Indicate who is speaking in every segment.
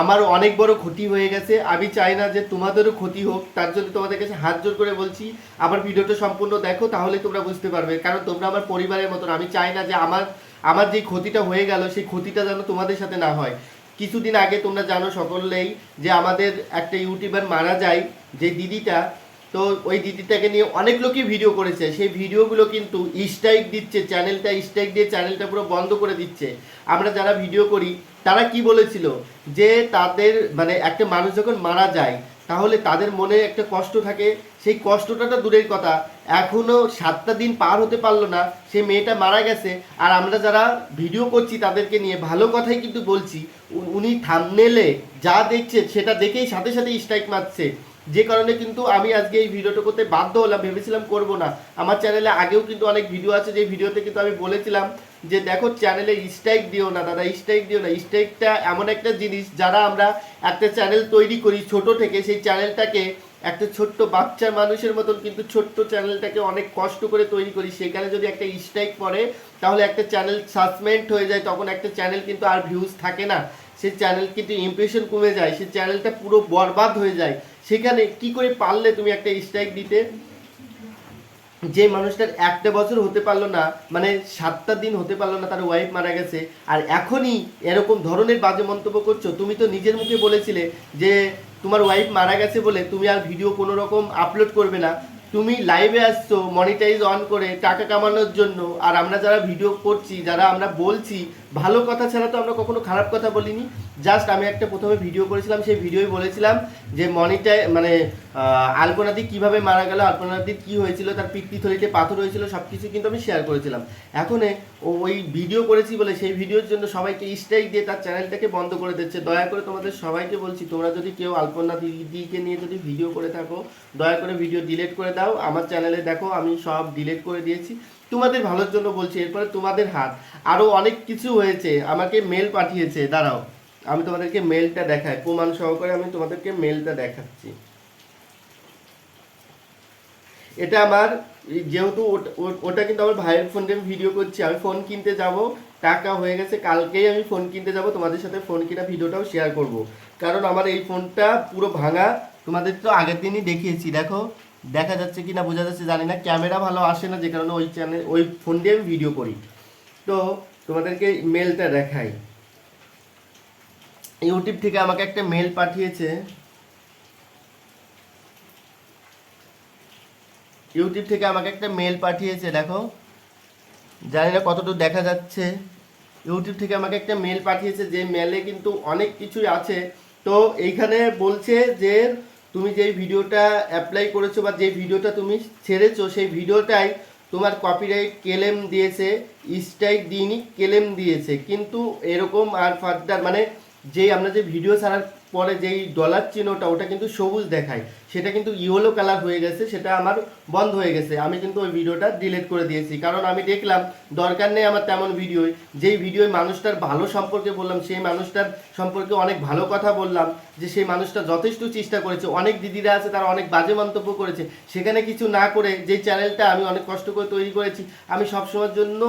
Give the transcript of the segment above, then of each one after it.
Speaker 1: আমার অনেক বড় ক্ষতি হয়ে গেছে। আমি চাই না যে তোমাদেরও ক্ষতি হোক, তার জন্য তোমাদের কাছে হাত জোর করে বলছি, আমার ভিডিওটা সম্পূর্ণ দেখো, তাহলে তোমরা বুঝতে পারবে। কারণ তোমরা আমার পরিবারের মতন, আমি চাই না যে আমার আমার যে ক্ষতিটা হয়ে গেল, সেই ক্ষতিটা যেন তোমাদের সাথে না হয়। কিছুদিন আগে তোমরা জানো সকলেই যে আমাদের একটা ইউটিউবার মারা যায়, যে দিদিটা তো ওই দিদিটাকে নিয়ে অনেক লোকই ভিডিও করেছে। সেই ভিডিওগুলো কিন্তু স্ট্রাইক দিচ্ছে চ্যানেলটা স্ট্রাইক দিয়ে চ্যানেলটা পুরো বন্ধ করে দিচ্ছে। আমরা যারা ভিডিও করি, তারা কি বলেছিল? যে তাদের মানে একটা মানুষ যখন মারা যায়, তাহলে তাদের মনে একটা কষ্ট থাকে। সেই কষ্টটা তো দূরের কথা। এখনও সাতটা দিন পার হতে পারল না। সে মেয়েটা মারা গেছে। আর আমরা যারা ভিডিও করছি, তাদেরকে নিয়ে ভালো কথাই কিন্তু বলছি। উনি থামনেলে যা দেখছে, সেটা দেখেই সাথে সাথে স্ট্রাইক মারছে। যে কারণে কিন্তু আমি আজকে এই ভিডিওটা করতে বাধ্য হলাম, ভেবেছিলাম করব না। আমার চ্যানেলে আগেও কিন্তু অনেক ভিডিও আছে, যে ভিডিওতে কিন্তু আমি বলেছিলাম যে দেখো চ্যানেলে স্ট্রাইক দিও না, দাদা স্ট্রাইক দিও না। স্ট্রাইকটা এমন একটা জিনিস যারা আমরা একটা চ্যানেল তৈরি করি ছোট থেকে, সেই চ্যানেলটাকে একটা ছোট্ট বাচ্চা মানুষের মতন কিন্তু ছোট্ট চ্যানেলটাকে অনেক কষ্ট করে তৈরি করি। সেখানে যদি একটা স্ট্রাইক পড়ে, তাহলে একটা চ্যানেল সাসপেন্ড হয়ে যায়, তখন একটা চ্যানেল কিন্তু আর ভিউজ থাকে না। সেই চ্যানেল কিন্তু ইমপ্রেশন কমে যায় সেই চ্যানেলটা পুরো বরবাদ হয়ে যায়। সেখানে কি করে পারলে তুমি একটা স্ট্রাইক দিতে? যে মানুষটার একটা বছর হতে পারল না মানে সাতটা দিন হতে পারল না, তার ওয়াইফ মারা গেছে। আর এখনই এরকম ধরনের বাজে মন্তব্য করছ, তুমি তো নিজের মুখে বলেছিলে যে তোমার ওয়াইফ মারা গেছে বলে তুমি আর ভিডিও কোনো রকম আপলোড করবে না। তুমি লাইভে আসছো মনিটাইজ অন করে টাকা কামানোর জন্য, আর আমরা যারা ভিডিও করছি, যারা আমরা বলছি ভালো কথা ছাড়া তো আমরা কখনো খারাপ কথা বলিনি। জাস্ট আমি একটা প্রথমে ভিডিও করেছিলাম, সেই ভিডিওই বলেছিলাম যে মনিটাই মানে আলপনাদি কীভাবে মারা গেল আলপনাদির কি হয়েছিল, তার পিত্তিথলিতে পাথর হয়েছিল সব কিছু কিন্তু আমি শেয়ার করেছিলাম। এখন ওই ভিডিও করেছি বলে সেই ভিডিওর জন্য সবাইকে স্ট্রাইক দিয়ে তার চ্যানেলটাকে বন্ধ করে দিচ্ছে। দয়া করে তোমাদের সবাইকে বলছি, তোমরা যদি কেউ আলপনা দিদিকে নিয়ে যদি ভিডিও করে থাকো, দয়া করে ভিডিও ডিলিট করে দাও। আমার চ্যানেলে দেখো, আমি সব ডিলিট করে দিয়েছি। তোমাদের ভালোর জন্য বলছি, এরপরে তোমাদের হাত। আরও অনেক কিছু হয়েছে, আমাকে মেল পাঠিয়েছে, দাঁড়াও। আমি তোমাদেরকে মেলটা দেখাই, প্রমাণ সহকারে আমি তোমাদেরকে মেলটা দেখাচ্ছি। এটা আমার, যেহেতু ওটা- কিন্তু আমার ভাইয়ের ফোন দিয়ে ভিডিও করছি, আমি ফোন কিনতে যাব, টাকা হয়ে গেছে, কালকেই আমি ফোন কিনতে যাব, তোমাদের সাথে ফোন কিনা ভিডিওটাও শেয়ার করব। কারণ আমার এই ফোনটা পুরো ভাঙা, তোমাদের তো আগের দিনই দেখিয়েছি, দেখো। দেখা যাচ্ছে কি না, বোঝা যাচ্ছে, জানি না, ক্যামেরা ভালো আসে না, যে কারণে ওই চ্যানেল ওই ফোন দিয়ে আমি ভিডিও করি। তো তোমাদেরকে মেলটা দেখাই। ইউটিউব থেকে আমাকে একটা মেল পাঠিয়েছে। ইউটিউব থেকে আমাকে একটা মেল পাঠিয়েছে, দেখো। জানি না কতটুকু দেখা যাচ্ছে। ইউটিউব থেকে আমাকে একটা মেল পাঠিয়েছে, যে মেলে কিন্তু অনেক কিছুই আছে। তো এইখানে বলছে যে তুমি যে ভিডিওটা অ্যাপ্লাই করেছ বা যে ভিডিওটা তুমি ছেড়েছো, সেই ভিডিওটাই তোমার কপিরাইট ক্লেম দিয়েছে স্ট্রাইক দিইনি, ক্লেম দিয়েছে। কিন্তু এরকম আর ফার্দার মানে যে আমরা যে ভিডিও ছাড়ার পরে যেই ডলার চিহ্নটা, ওটা কিন্তু সবুজ দেখায়। সেটা কিন্তু ইয়েলো কালার হয়ে গেছে, সেটা আমার বন্ধ হয়ে গেছে। আমি কিন্তু ওই ভিডিওটা ডিলিট করে দিয়েছি। কারণ আমি দেখলাম, দরকার নেই আমার তেমন ভিডিও। যেই ভিডিওয় মানুষটার ভালো সম্পর্কে বললাম, সেই মানুষটার সম্পর্কে অনেক ভালো কথা বললাম, যে সেই মানুষটা যথেষ্ট চেষ্টা করেছে। অনেক দিদিরা আছে, তারা অনেক বাজে মন্তব্য করেছে। সেখানে কিছু না করে যে চ্যানেলটা আমি অনেক কষ্ট করে তৈরি করেছি, আমি সবসময়ের জন্য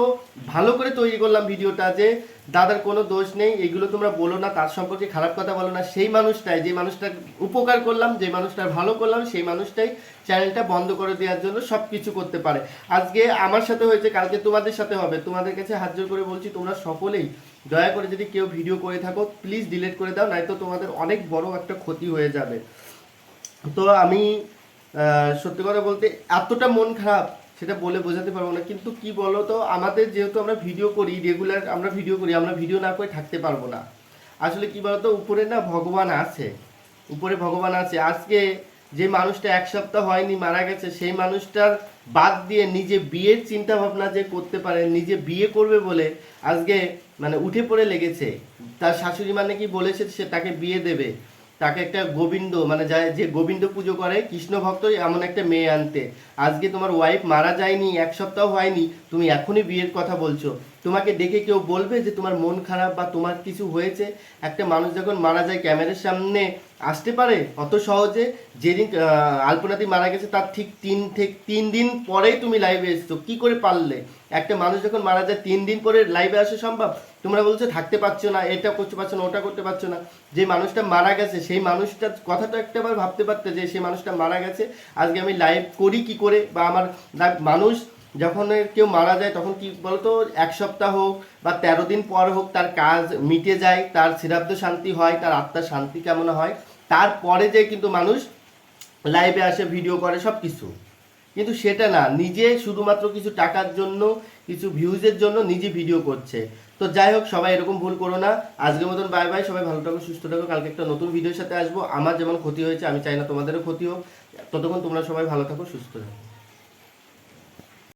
Speaker 1: ভালো করে তৈরি করলাম ভিডিওটা, যে দাদার কোনো দোষ নেই, এগুলো তোমরা বলো না, তার সম্পর্কে খারাপ কথা বলো না, সেই মানুষটাই যে মানুষটার উপকার করলাম, যে মানুষটার ভালো করলাম, সেই মানুষটাই চ্যানেলটা বন্ধ করে দেওয়ার জন্য সব কিছু করতে পারে। আজকে আমার সাথে হয়েছে, কালকে তোমাদের সাথে হবে। তোমাদের কাছে হাত জোর করে বলছি, তোমরা সকলেই দয়া করে যদি কেউ ভিডিও করে থাকো প্লিজ ডিলিট করে দাও নয়তো তোমাদের অনেক বড় একটা ক্ষতি হয়ে যাবে। তো আমি সত্যি কথা বলতে এতটা মন খারাপ, সেটা বলে বোঝাতে পারব না, কিন্তু কি বলো তো আমাদের যেহেতু আমরা ভিডিও করি রেগুলার আমরা ভিডিও করি, আমরা ভিডিও না করে থাকতে পারব না। আসলে কি বলতো, উপরে না ভগবান আছে। উপরে ভগবান আছে। আজকে যে মানুষটা এক সপ্তাহ হয়নি, মারা গেছে, সেই মানুষটার বাদ দিয়ে নিজে বিয়ের চিন্তা ভাবনা যে করতে পারে, নিজে বিয়ে করবে বলে আজকে মানে উঠে পড়ে লেগেছে। তার শাশুড়ি মানে কি বলেছে সে তাকে বিয়ে দেবে। তাকে একটা গোবিন্দ মানে যা- যে গোবিন্দ পুজো করে, কৃষ্ণ ভক্ত, এমন একটা মেয়ে আনতে। আজকে তোমার ওয়াইফ মারা যায়নি, এক সপ্তাহ হয়নি, তুমি এখনই বিয়ের কথা বলছো। তোমাকে দেখে কেউ বলবে যে তোমার মন খারাপ বা তোমার কিছু হয়েছে? একটা মানুষ যখন মারা যায় ক্যামেরার সামনে আসতে পারে? অত সহজে? যেদিন আহ, আলপনাদি মারা গেছে তার ঠিক তিন থেকে তিন দিন পরেই তুমি লাইভে এসছো। কি করে পারলে? একটা মানুষ যখন মারা যায় তিন দিন পরে লাইভে আসা সম্ভব? তোমরা বলছো থাকতে পারছ না এটা করতে পারছ না ওটা করতে পারছ না। যে মানুষটা মারা গেছে সেই মানুষটার কথাটা একটা বার ভাবতে পারতে যে সেই মানুষটা মারা গেছে আজকে আমি লাইভ করি কি করে? বা আমার মানুষ যখন কেউ মারা যায়, তখন কি বলতো, এক সপ্তাহ হোক বা তেরো দিন পর হোক তার কাজ মিটে যায়, তার শ্রাদ্ধ শান্তি হয়, তার আত্মার শান্তি কেমন হয়, তারপরে যে কিন্তু মানুষ লাইভে আসে ভিডিও করে সব কিছু কিন্তু সেটা না, নিজে শুধুমাত্র কিছু টাকার জন্য, কিছু ভিউজের জন্য নিজে ভিডিও করছে। তো যাই হোক, সবাই এরকম ভুল করো না। আজকের মতন বাই বাই সবাই ভালো থাকো, সুস্থ থাকো। কালকে একটা নতুন ভিডিওর সাথে আসব। আমার যেমন ক্ষতি হয়েছে, আমি চাই না তোমাদেরও ক্ষতি হোক। ততক্ষণ তোমরা সবাই ভালো থাকো, সুস্থ থাকো।